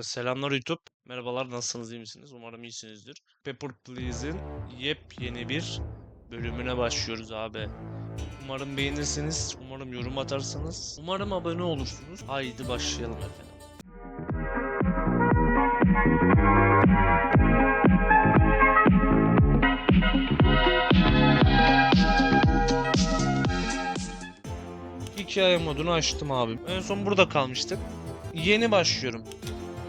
Selamlar YouTube. Merhabalar nasılsınız iyi misiniz? Umarım iyisinizdir. Pepper Please'in yepyeni bir bölümüne başlıyoruz abi. Umarım beğenirsiniz. Umarım yorum atarsınız. Umarım abone olursunuz. Haydi başlayalım efendim. Hikaye modunu açtım abi. En son burada kalmıştık. Yeni başlıyorum.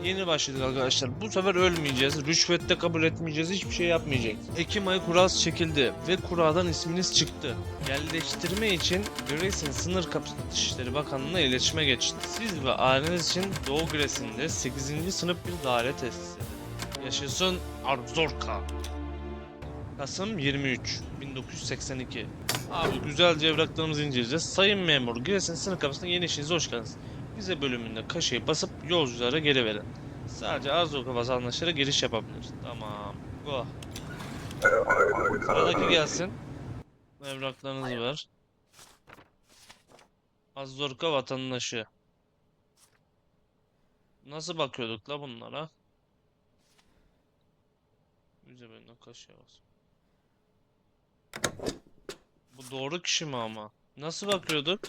Yeni başladık arkadaşlar. Bu sefer ölmeyeceğiz. Rüşvette kabul etmeyeceğiz. Hiçbir şey yapmayacağız. Ekim ayı kural çekildi ve kuradan isminiz çıktı. Yerleştirme için Gresin Sınır Kapısı Dışişleri Bakanlığı'na iletişime geçti. Siz ve aileniz için Doğu Gresin'de 8. sınıf bir daire tesis edin. Yaşasın Arzorka. Kasım 23 1982 Abi güzelce evraklarımızı inceleyeceğiz. Sayın memur, Giresun sınır kapısına yeni işinize hoş geldiniz. Bize bölümünde kaşeyi basıp yolculara geri verin. Sadece Arzurka vatandaşları giriş yapabilir. Tamam. Go. Sıradaki gelsin. Evraklarınızı ver. Arzurka vatandaşı. Nasıl bakıyorduk la bunlara? Bize bölümünde kaşeyi bas. Bu doğru kişi mi ama? Nasıl bakıyorduk?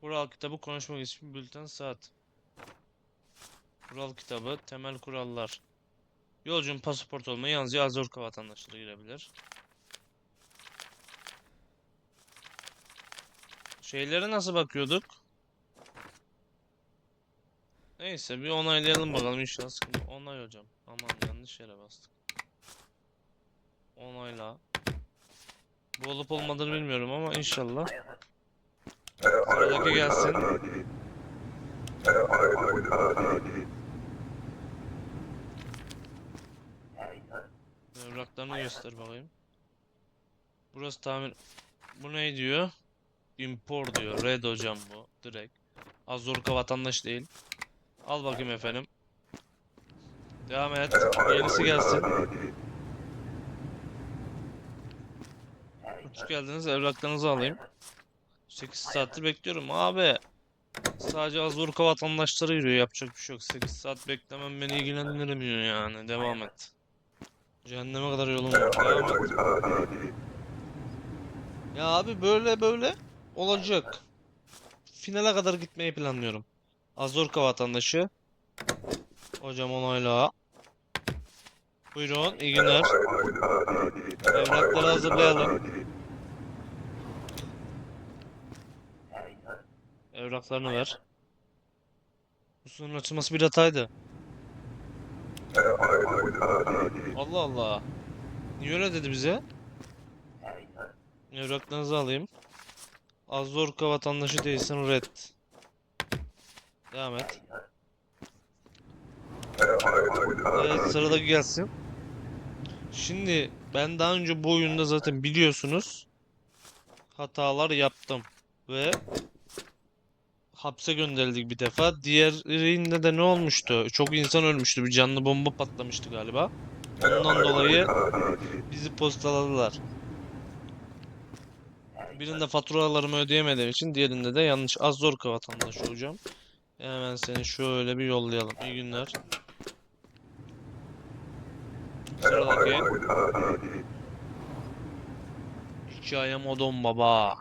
Kural kitabı konuşmak için bülten saat. Kural kitabı temel kurallar. Yolcunun pasaport olmayı yalnızca Azorka vatandaşları girebilir. Şeylere nasıl bakıyorduk? Neyse bir onaylayalım bakalım inşallah sıkıntı. Onay hocam. Aman yanlış yere bastık. Onayla. Bu olup olmadığını bilmiyorum ama inşallah. Sıradaki gelsin. Evraklarını göster bakayım. Burası tahmin... Bu ne diyor? Import diyor. Red hocam bu. Direkt. Azorka vatandaş değil. Al bakayım efendim. Devam et. Yenisi gelsin. Hoş geldiniz. Evraklarınızı alayım. 8 saattir bekliyorum abi. Sadece Azurka vatandaşları yürüyor. Yapacak bir şey yok. 8 saat beklemem beni ilgilendirmiyor yani. Devam et. Cehenneme kadar yolum var. Devam et. Ya abi böyle böyle olacak. Finale kadar gitmeyi planlıyorum. Azorka vatandaşı. Hocam onayla. Buyurun, iyi günler. Evrakları hazırlayalım. Evraklarını ver. Bu sınırın açılması bir hataydı. Allah Allah. Niye öyle dedi bize? Evraklarınızı alayım. Azorka vatandaşı değilsin red. Devam et. Evet sıradaki gelsin. Şimdi ben daha önce bu oyunda zaten biliyorsunuz hatalar yaptım ve hapse gönderildik bir defa. Diğerinde de ne olmuştu? Çok insan ölmüştü. Bir canlı bomba patlamıştı galiba. Ondan dolayı bizi postaladılar. Birinde faturalarımı ödeyemediğim için diğerinde de yanlış Azorka vatandaşı hocam. Hemen seni şöyle bir yollayalım. İyi günler. Sıradaki. Hikaye modon baba.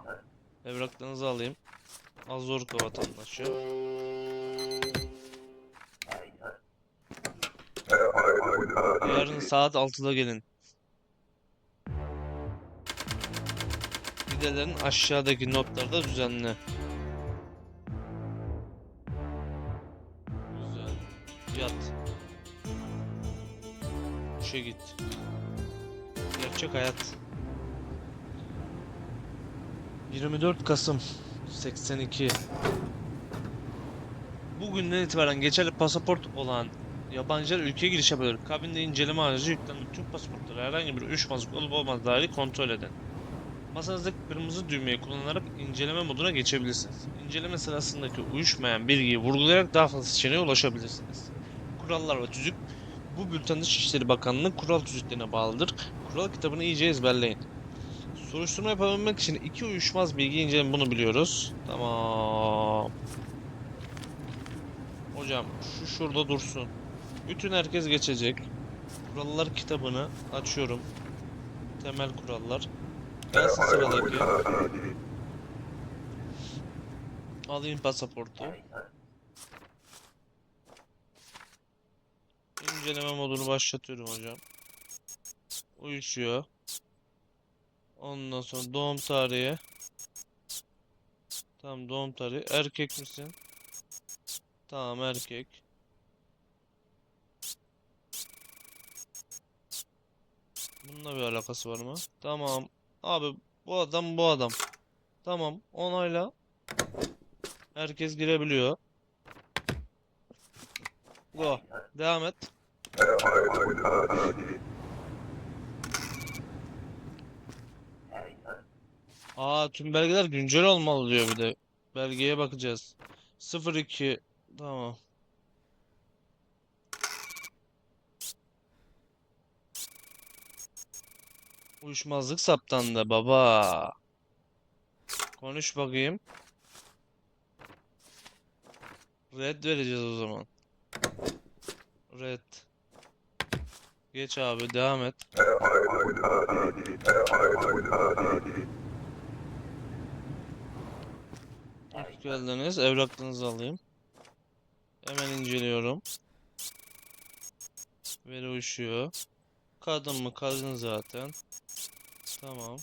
Evraklarınızı alayım. Azorka vatandaşı. Yarın saat 6'da gelin. Gidelerin aşağıdaki notlarda düzenle. Güzel. Yat. İşe git. Gerçek hayat. 24 Kasım 82 Bugünden itibaren geçerli pasaport olan yabancılar ülkeye giriş yapabilir. Kabinde inceleme aracı yüklendi. Tüm pasaportları herhangi bir uyuşmazlık olup olmadığı dair kontrol edin. Masanızdaki kırmızı düğmeyi kullanarak inceleme moduna geçebilirsiniz. İnceleme sırasındaki uyuşmayan bilgiyi vurgulayarak daha fazla seçeneğe ulaşabilirsiniz. Kurallar ve tüzük bu bülten Dışişleri Bakanlığı'nın kural tüzüklerine bağlıdır. Kural kitabını iyice ezberleyin. Soruşturma yapabilmek için iki uyuşmaz bilgi inceleme bunu biliyoruz. Tamam. Hocam şu şurada dursun. Bütün herkes geçecek. Kurallar kitabını açıyorum. Temel kurallar. Gelsin sıradaki. Alayım pasaportu. İnceleme modunu başlatıyorum hocam. Uyuşuyor. Ondan sonra doğum tarihi. Tamam doğum tarihi. Erkek misin? Tamam erkek. Bununla bir alakası var mı? Tamam. Abi bu adam bu adam. Tamam onayla. Herkes girebiliyor. Go. Devam et. Aa tüm belgeler güncel olmalı diyor bir de. Belgeye bakacağız. 02 tamam. Uyuşmazlık saptandı baba. Konuş bakayım. Red vereceğiz o zaman. Red. Geç abi devam et. Hoş geldiniz. Evraklarınızı alayım. Hemen inceliyorum. Veri uyuşuyor. Kadın mı? Kadın zaten. Tamam.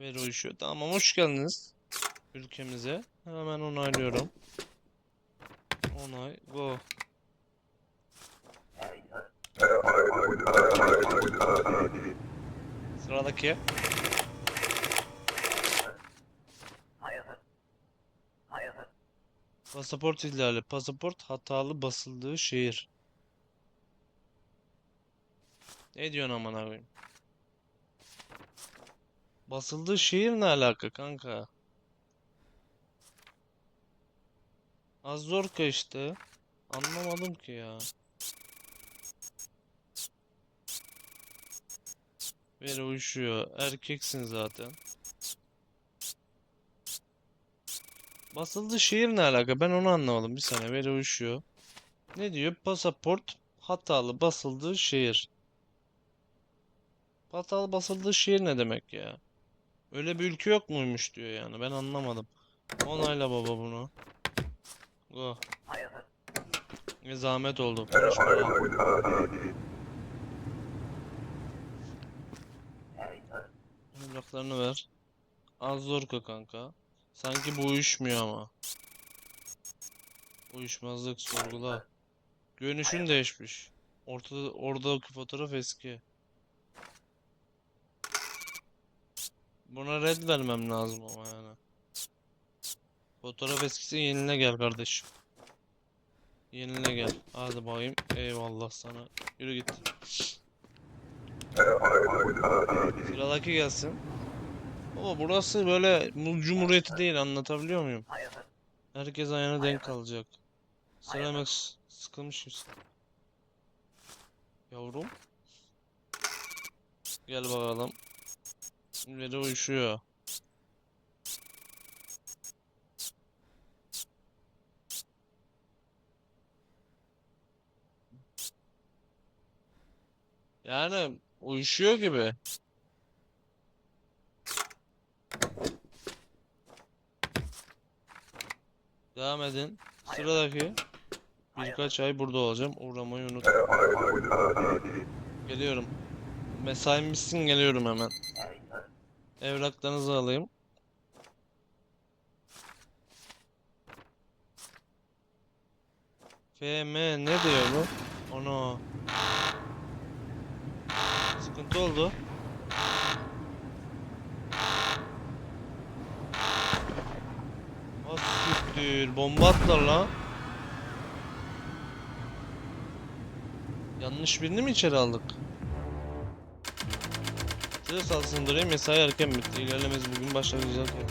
Veri uyuşuyor. Tamam hoş geldiniz. Ülkemize. Hemen onaylıyorum. Onay. Go. Sıradaki. Pasaport ihlali. Pasaport hatalı basıldığı şehir. Ne diyorsun amına koyayım? Basıldığı şehir ne alaka kanka? Azorka işte. Anlamadım ki ya. Veri uyuşuyor. Erkeksin zaten. Basıldığı şehir ne alaka? Ben onu anlamadım. Bir saniye veri uyuşuyor. Ne diyor? Pasaport hatalı basıldığı şehir. Hatalı basıldığı şehir ne demek ya? Öyle bir ülke yok muymuş diyor yani. Ben anlamadım. Onayla baba bunu. Go. Ne zahmet oldu. Evraklarını ver. Az zorka kanka. Sanki bu uyuşmuyor ama. Uyuşmazlık sorgula. Görünüşün değişmiş. Ortada oradaki fotoğraf eski. Buna red vermem lazım ama yani. Fotoğraf eskisi yenile gel kardeşim. Yenile gel. Hadi bakayım. Eyvallah sana. Yürü git. Sıradaki gelsin. Baba burası böyle Muz Cumhuriyeti değil anlatabiliyor muyum? Herkes ayağına denk kalacak. Sıramak sıkılmış mısın? Yavrum. Gel bakalım. Veri uyuşuyor. Yani uyuşuyor gibi. Devam edin. Sıradaki. Birkaç ay burada olacağım. Uğramayı unut. Geliyorum. Mesaim bitsin geliyorum hemen. Evraklarınızı alayım. FM ne diyor bu? Ono. Sıkıntı oldu. Az siktir. Bomba attılar lan. Yanlış birini mi içeri aldık? Stres altındırayım mesai erken bitti. İlerlemez bugün başlayacak ya.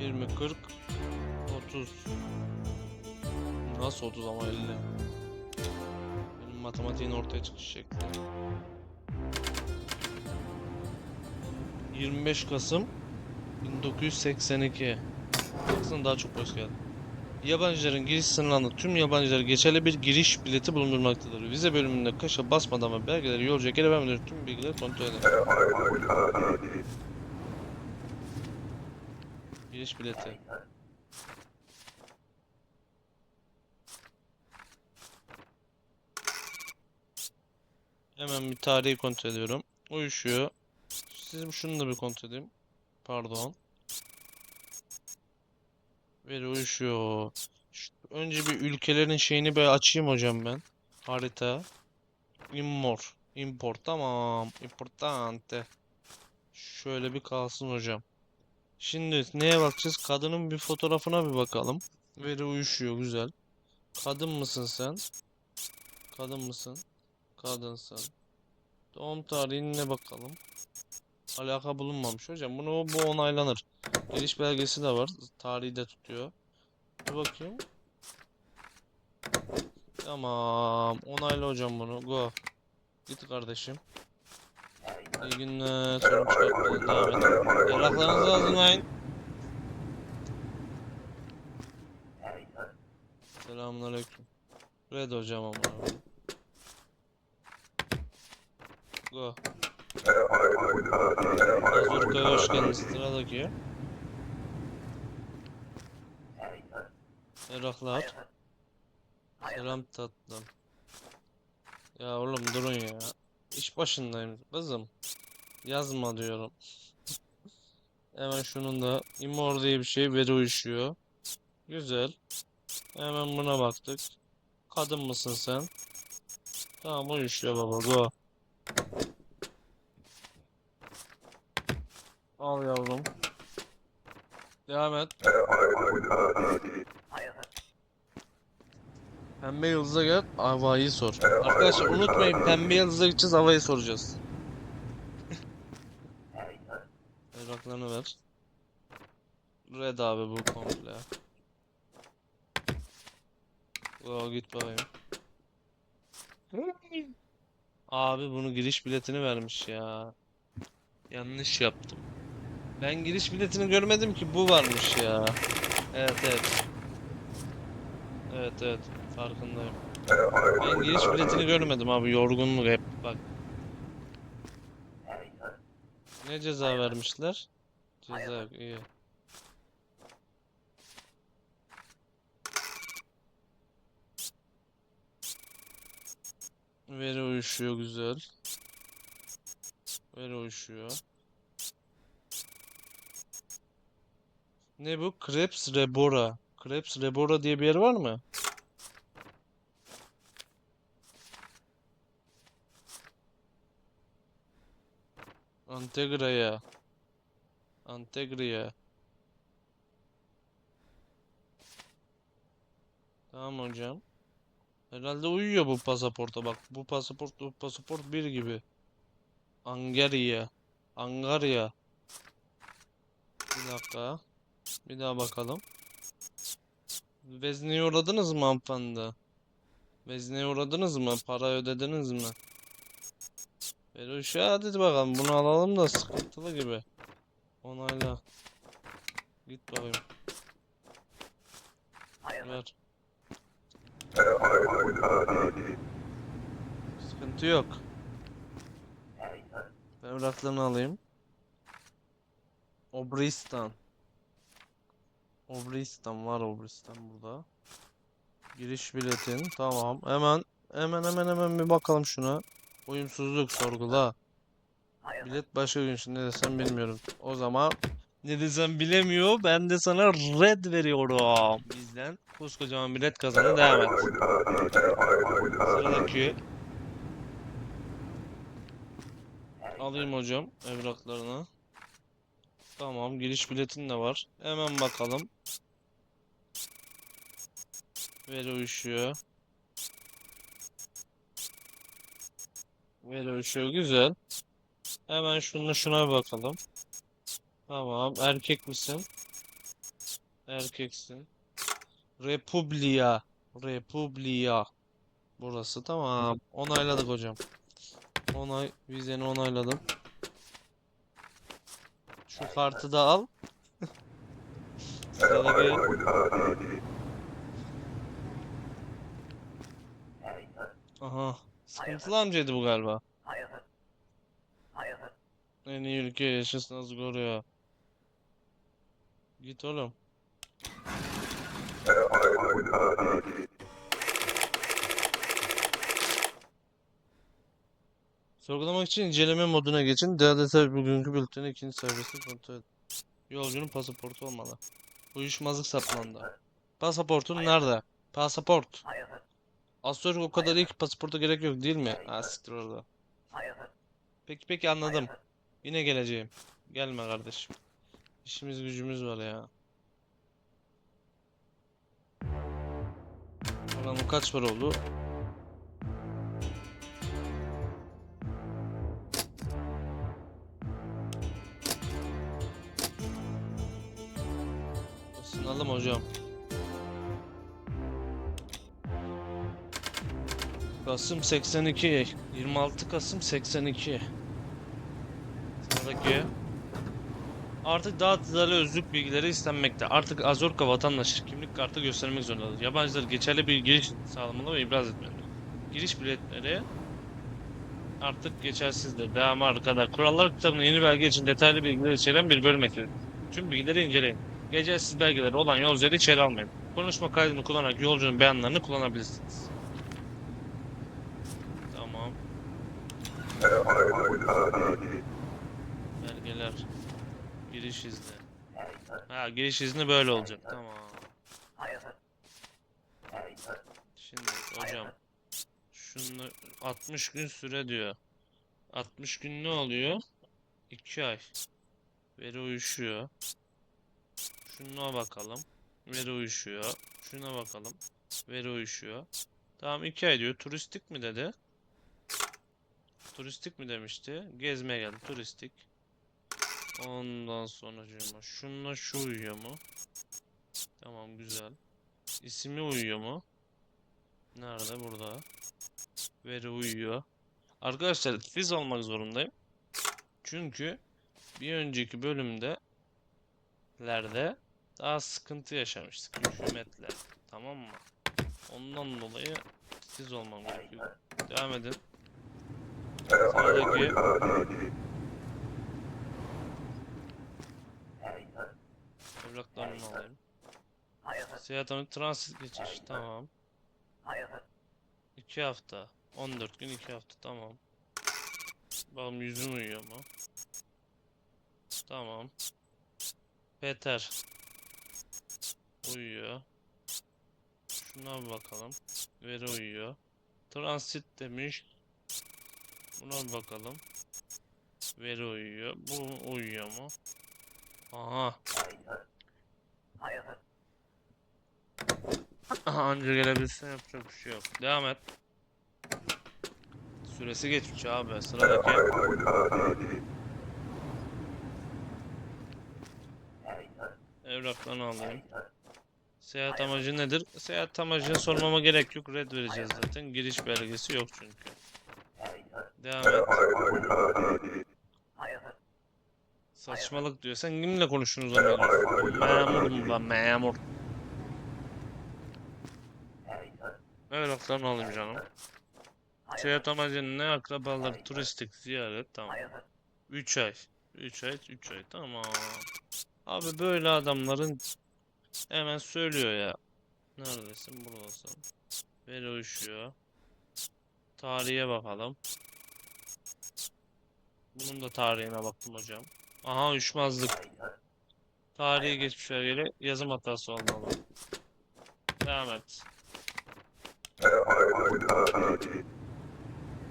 20, 40, 30. Nasıl 30 ama 50? Benim matematiğin ortaya çıkış şekli. 25 Kasım 1982. Baksana daha çok polis geldi. Yabancıların giriş sınırlarında tüm yabancılara geçerli bir giriş bileti bulundurmaktadır. Vize bölümünde kaşa basmadan ve belgeleri yolcuya geri vermeden tüm bilgileri kontrol eder. Giriş bileti. Hemen bir tarihi kontrol ediyorum. Uyuşuyor. Sizin şunu da bir kontrol edeyim. Pardon. Veri uyuşuyor. Şu- önce bir ülkelerin şeyini bir açayım hocam ben. Harita. Import. Import tamam. Importante. Şöyle bir kalsın hocam. Şimdi neye bakacağız? Kadının bir fotoğrafına bir bakalım. Veri uyuşuyor güzel. Kadın mısın sen? Kadın mısın? Kadınsın. Doğum tarihine bakalım. Alaka bulunmamış hocam. Bunu bu onaylanır. Giriş belgesi de var. Tarihi de tutuyor. Bir bakayım. Tamam. Onayla hocam bunu. Go. Git kardeşim. İyi günler. Sorun çıkartmadan devam edin. Evraklarınızı hazırlayın. Selamünaleyküm. Red hocam ama. Go. Azurka'ya hoş geldiniz. Sıradaki. Evraklar. Selam tatlım. Ya oğlum durun ya. İş başındayım kızım. Yazma diyorum. Hemen şunun da imor diye bir şey veri uyuşuyor. Güzel. Hemen buna baktık. Kadın mısın sen? Tamam uyuşuyor baba go. Al yavrum. Devam et. Pembe yıldıza gel, havayı sor. Arkadaşlar unutmayın pembe yıldıza gideceğiz, havayı soracağız. Evraklarını ver. Red abi bu komple. Go git bakayım. Abi bunu giriş biletini vermiş ya. Yanlış yaptım. Ben giriş biletini görmedim ki bu varmış ya. Evet evet. Evet evet farkındayım. Ben giriş biletini görmedim abi yorgunluk hep bak. Ne ceza vermişler? Ceza iyi. Veri uyuşuyor güzel. Veri uyuşuyor. Ne bu? Krebs Rebora. Krebs Rebora diye bir yer var mı? Antegra'ya. Antegra'ya. Tamam hocam. Herhalde uyuyor bu pasaporta bak. Bu pasaport bu pasaport bir gibi. Angarya. Angarya. Bir dakika. Bir daha bakalım. Vezneye uğradınız mı hanımefendi? Vezneye uğradınız mı? Para ödediniz mi? Veruş hadi bakalım bunu alalım da sıkıntılı gibi. Onayla. Git bakayım. Ver. Sıkıntı yok. Evraklarını alayım. Obristan. Obristan var Obristan burada. Giriş biletin tamam. Hemen hemen hemen hemen bir bakalım şuna. Uyumsuzluk sorgula. Bilet başka gün için ne desem bilmiyorum. O zaman ne desem bilemiyor. Ben de sana red veriyorum. Bizden koskocaman bilet kazanı devam et. Sıradaki. Alayım hocam evraklarını. Tamam giriş biletin de var. Hemen bakalım. Veri uyuşuyor. Veri uyuşuyor güzel. Hemen şunu şuna bakalım. Tamam erkek misin? Erkeksin. Republia. Republia. Burası tamam. Onayladık hocam. Onay vizeni onayladım. Şu kartı da al. Sıradaki Aha. Sıkıntılı amcaydı bu galiba. En iyi ülke yaşasın az koruyor. Git oğlum. Sorgulamak için inceleme moduna geçin. Daha detaylı bugünkü bülteni ikinci sayfasını kontrol edin. Yolcunun pasaportu olmalı. Uyuşmazlık saplandı. Pasaportun nerede? Pasaport. Aslında o kadar iyi ki pasaporta gerek yok değil mi? Ha siktir orada. Peki peki anladım. Yine geleceğim. Gelme kardeşim. İşimiz gücümüz var ya. Ulan bu kaç para oldu? Isınalım hocam. Kasım 82. 26 Kasım 82. Sıradaki. Artık daha detaylı özlük bilgileri istenmekte. Artık Azorka vatandaşı kimlik kartı göstermek zorundadır. Yabancılar geçerli bir giriş sağlamalı ve ibraz etmelidir. Giriş biletleri artık geçersizdir. Devam arkada. Kurallar kitabının yeni belge için detaylı bilgiler içeren bir bölüm ekledim. Tüm bilgileri inceleyin. Geçersiz belgeleri olan yolcuları içeri almayın. Konuşma kaydını kullanarak yolcunun beyanlarını kullanabilirsiniz. Tamam. Belgeler. Giriş izni. Ha giriş izni böyle olacak. Tamam. Şimdi hocam. Şunu 60 gün süre diyor. 60 gün ne oluyor? 2 ay. Veri uyuşuyor. Şuna bakalım. Veri uyuşuyor. Şuna bakalım. Veri uyuşuyor. Tamam 2 ay diyor. Turistik mi dedi? Turistik mi demişti? Gezmeye geldi. Turistik. Ondan sonra şununla şu uyuyor mu? Tamam güzel. İsmi uyuyor mu? Nerede? Burada. Veri uyuyor. Arkadaşlar fiz olmak zorundayım. Çünkü bir önceki bölümde lerde daha sıkıntı yaşamıştık hükümetle. Tamam mı? Ondan dolayı siz olmam gerekiyor. Devam edin. Sıradaki evraklarını alayım. Seyahat transit geçiş. Tamam. 2 hafta. 14 gün 2 hafta. Tamam. Bakalım yüzün uyuyor mu? Tamam. Peter. Uyuyor. Şuna bakalım. Veri uyuyor. Transit demiş. Buna bakalım. Veri uyuyor. Bu uyuyor mu? Aha. Aha anca gelebilse yapacak bir şey yok. Devam et. Süresi geçmiş abi. Sıradaki. Evraklarını alayım. Seyahat amacı nedir? Seyahat amacını sormama gerek yok. Red vereceğiz zaten. Giriş belgesi yok çünkü. Devam et. Saçmalık diyor. Sen kimle konuşuyorsun o zaman? Memurum ben memur. Evraklarını alayım canım. Seyahat amacı ne? Akrabalar, turistik, ziyaret. Tamam. 3 ay. 3 ay, 3 ay. Tamam. Abi böyle adamların hemen söylüyor ya. Neredesin? Buradasın. Veri uyuşuyor. Tarihe bakalım. Bunun da tarihine baktım hocam. Aha uyuşmazlık. Tarihi geçmiş belgeli yazım hatası olmalı. Devam et.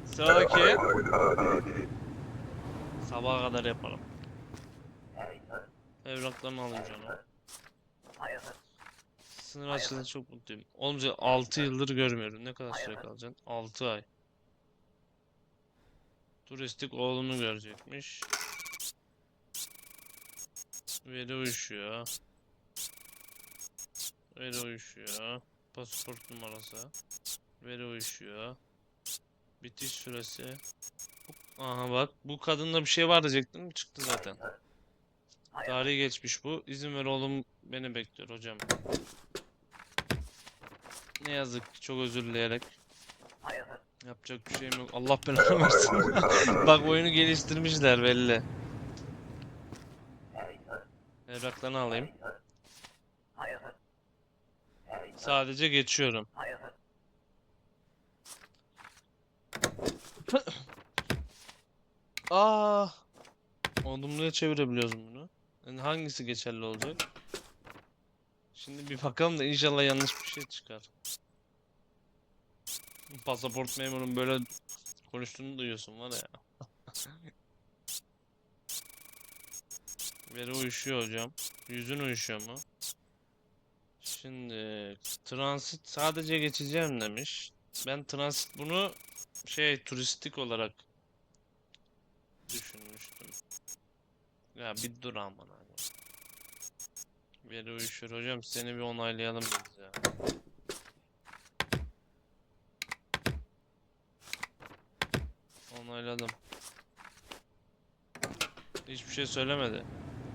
Sıradaki sabaha kadar yapalım. Evraklarını alayım canım. Sınır açıldı çok mutluyum. Oğlum 6 yıldır görmüyorum. Ne kadar süre kalacaksın? 6 ay. Turistik oğlunu görecekmiş. Veri uyuşuyor. Veri uyuşuyor. Pasaport numarası. Veri uyuşuyor. Bitiş süresi. Aha bak bu kadında bir şey var diyecektim çıktı zaten. Tarihi geçmiş bu. İzin ver oğlum beni bekliyor hocam. Ne yazık ki çok özür dileyerek. Yapacak bir şeyim yok. Allah belanı versin. Bak oyunu geliştirmişler belli. Evraklarını alayım. Sadece geçiyorum. Aa! Olumluya çevirebiliyoruz bunu. Yani hangisi geçerli olacak? Şimdi bir bakalım da inşallah yanlış bir şey çıkar. Pasaport memurun böyle konuştuğunu duyuyorsun var ya. Veri uyuşuyor hocam. Yüzün uyuşuyor mu? Şimdi transit sadece geçeceğim demiş. Ben transit bunu şey turistik olarak düşünmüştüm. Ya bir dur aman abi. Veri uyuşur hocam seni bir onaylayalım biz ya. Onayladım. Hiçbir şey söylemedi.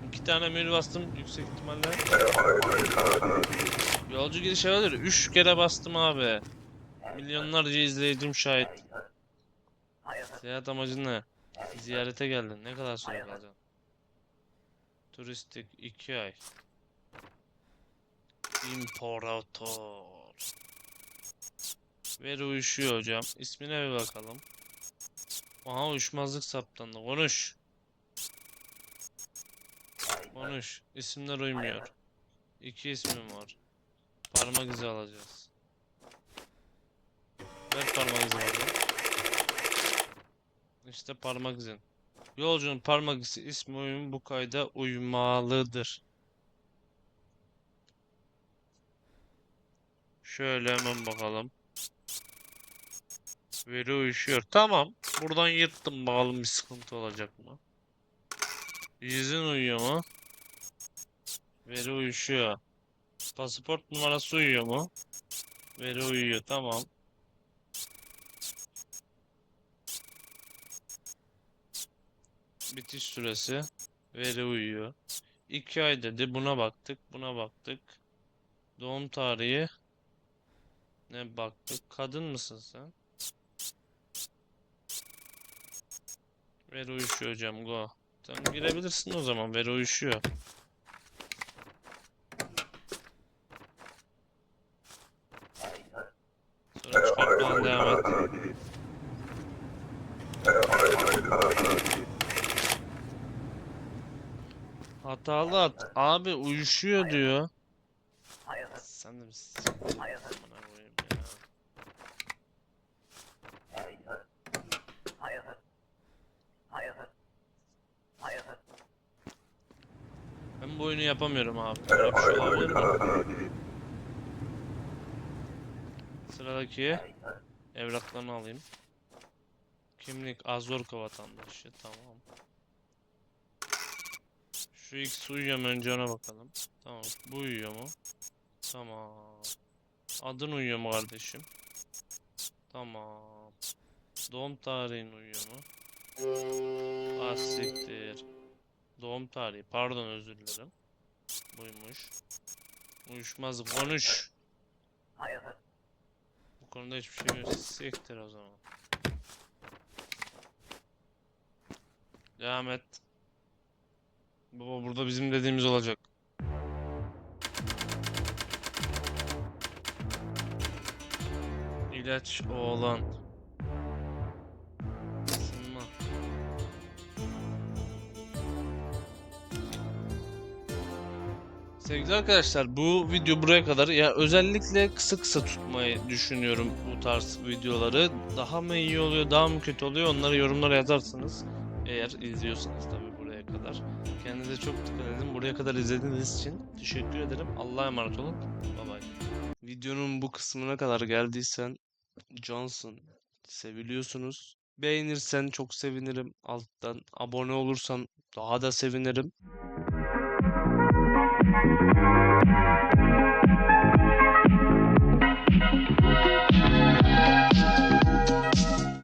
İki tane menü bastım yüksek ihtimalle. Yolcu giriş alır. Üç kere bastım abi. Milyonlarca izleyicim şahit. Seyahat amacın ne? Ziyarete geldin. Ne kadar süre kalacaksın? Turistik 2 ay. İmparator. Veri uyuşuyor hocam. İsmine bir bakalım. Aha uyuşmazlık saptandı. Konuş. Konuş. İsimler uymuyor. İki ismim var. Parmak izi alacağız. Ver parmak izi bana. İşte parmak izin. Yolcunun parmak izi ismi uyumu bu kayda uymalıdır. Şöyle hemen bakalım. Veri uyuşuyor. Tamam. Buradan yırttım bakalım bir sıkıntı olacak mı? Yüzün uyuyor mu? Veri uyuşuyor. Pasaport numarası uyuyor mu? Veri uyuyor. Tamam. Bitiş süresi. Veri uyuyor. 2 ay dedi. Buna baktık. Buna baktık. Doğum tarihi. Ne baktık? Kadın mısın sen? Veri uyuşuyor hocam. Go. Sen girebilirsin o zaman. Veri uyuşuyor. Sonra çıkartmadan devam et. Hatalı at. Abi uyuşuyor diyor. Sen de misin? Amına koyayım ya. Ben bu oyunu yapamıyorum abi. Sıradaki evraklarını alayım. Kimlik Azorka vatandaşı. Tamam. Şu X uyuyor önce ona bakalım. Tamam. Bu uyuyor mu? Tamam. Adın uyuyor mu kardeşim? Tamam. Doğum tarihin uyuyor mu? Ah. Doğum tarihi. Pardon özür dilerim. Buymuş. Uyuşmaz. Konuş. Bu konuda hiçbir şey yok. Siktir o zaman. Devam et. Baba burada bizim dediğimiz olacak. İlaç oğlan. Sevgili arkadaşlar bu video buraya kadar. Ya özellikle kısa kısa tutmayı düşünüyorum bu tarz videoları. Daha mı iyi oluyor, daha mı kötü oluyor onları yorumlara yazarsınız. Eğer izliyorsanız tabii buraya kadar. Kendinize çok dikkat edin. Buraya kadar izlediğiniz için teşekkür ederim. Allah'a emanet olun. Bye bye. Videonun bu kısmına kadar geldiysen Johnson seviliyorsunuz. Beğenirsen çok sevinirim. Alttan abone olursan daha da sevinirim. Thank you.